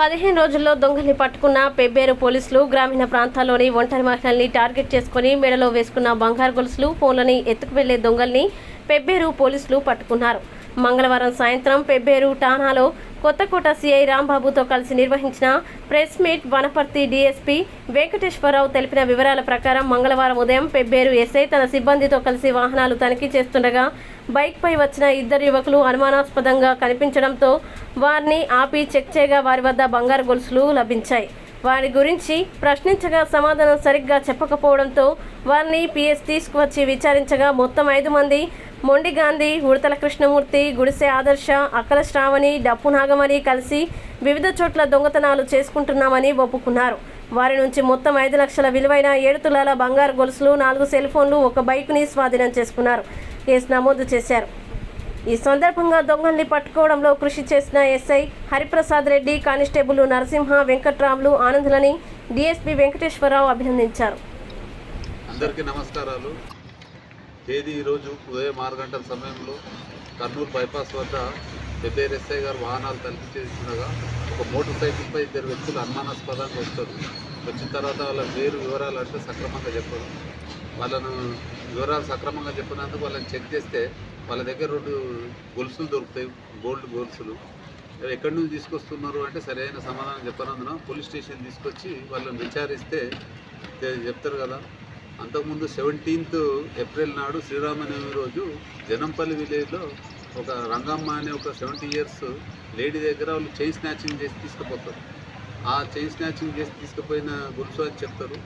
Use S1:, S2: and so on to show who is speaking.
S1: పదిహేను రోజుల్లో దొంగల్ని పట్టుకున్న పెబ్బేరు పోలీసులు గ్రామీణ ప్రాంతాల్లోని ఒంటరి మహిళల్ని టార్గెట్ చేసుకుని మెడలో వేసుకున్న బంగారు గొలుసులు ఫోన్లని ఎత్తుకు వెళ్ళే దొంగల్ని పెబ్బేరు పోలీసులు పట్టుకున్నారు. మంగళవారం సాయంత్రం పెబ్బేరు ఠాణాలో కొత్తకోట సిఐ రాంబాబుతో కలిసి నిర్వహించిన press meet Wanaparthy DSP Venkateswararao తెలిపిన వివరాల ప్రకారం మంగళవారం ఉదయం పెబ్బేరు ఎస్ఐ తన సిబ్బందితో కలిసి వాహనాలు తనిఖీ చేస్తుండగా బైక్పై వచ్చిన ఇద్దరు యువకులు అనుమానాస్పదంగా కనిపించడంతో వారిని ఆపి చెక్ చేయగా వారి వద్ద బంగారు గొలుసులు లభించాయి. వారి గురించి ప్రశ్నించగా సమాధానం సరిగ్గా చెప్పకపోవడంతో వారిని పిఎస్ తీసుకువచ్చి విచారించగా మొత్తం ఐదు మంది మొండి గాంధీ ఉడతల కృష్ణమూర్తి గుడిసె ఆదర్శ అక్కల శ్రావణి డప్పు నాగమణి కలిసి వివిధ చోట్ల దొంగతనాలు చేసుకుంటున్నామని ఒప్పుకున్నారు. వారి నుంచి మొత్తం ఐదు లక్షల విలువైన ఏడు తులాల బంగారు గొలుసులు నాలుగు సెల్ ఫోన్లు ఒక బైకుని స్వాధీనం చేసుకున్నారు. కేసు నమోదు చేశారు. ఈ సందర్భంగా దొంగల్ని పట్టుకోవడంలో కృషి చేసిన ఎస్ఐ హరిప్రసాద్ రెడ్డి కానిస్టేబుల్ నరసింహ వెంకట్రాములు ఆనందులని డిఎస్పీ వెంకటేశ్వరరావు అభినందించారు.
S2: అందరికీ నమస్కారాలు. తేదీ ఈరోజు ఉదయం ఆరు గంటల సమయంలో కర్నూలు బైపాస్ వద్ద పెద్దేరు ఎస్ఐ గారు వాహనాలు తనిఖీ చేస్తుండగా ఒక మోటార్ సైకిల్పై ఇద్దరు వ్యక్తులు అనుమానాస్పదంగా వస్తారు. వచ్చిన తర్వాత వాళ్ళ పేరు వివరాలు అంటే సక్రమంగా చెప్పరు. వాళ్ళను వివరాలు సక్రమంగా చెప్పినందుకు వాళ్ళని చెక్ చేస్తే వాళ్ళ దగ్గర రెండు గొలుసులు దొరుకుతాయి. గోల్డ్ గొలుసులు. ఎక్కడి నుంచి తీసుకొస్తున్నారు అంటే సరైన సమాధానం చెప్పనందున పోలీస్ స్టేషన్ తీసుకొచ్చి వాళ్ళని విచారిస్తే చెప్తారు కదా. అంతకుముందు సెవెంటీన్త్ ఏప్రిల్ నాడు శ్రీరామనవమి రోజు జనంపల్లి విలేజ్లో ఒక రంగమ్మ అనే ఒక సెవెంటీ ఇయర్స్ లేడీ దగ్గర వాళ్ళు చైన్ స్నాచింగ్ చేసి తీసుకుపోతారు. ఆ చైన్ స్నాచింగ్ చేసి తీసుకుపోయిన గొలుసు అని చెప్తారు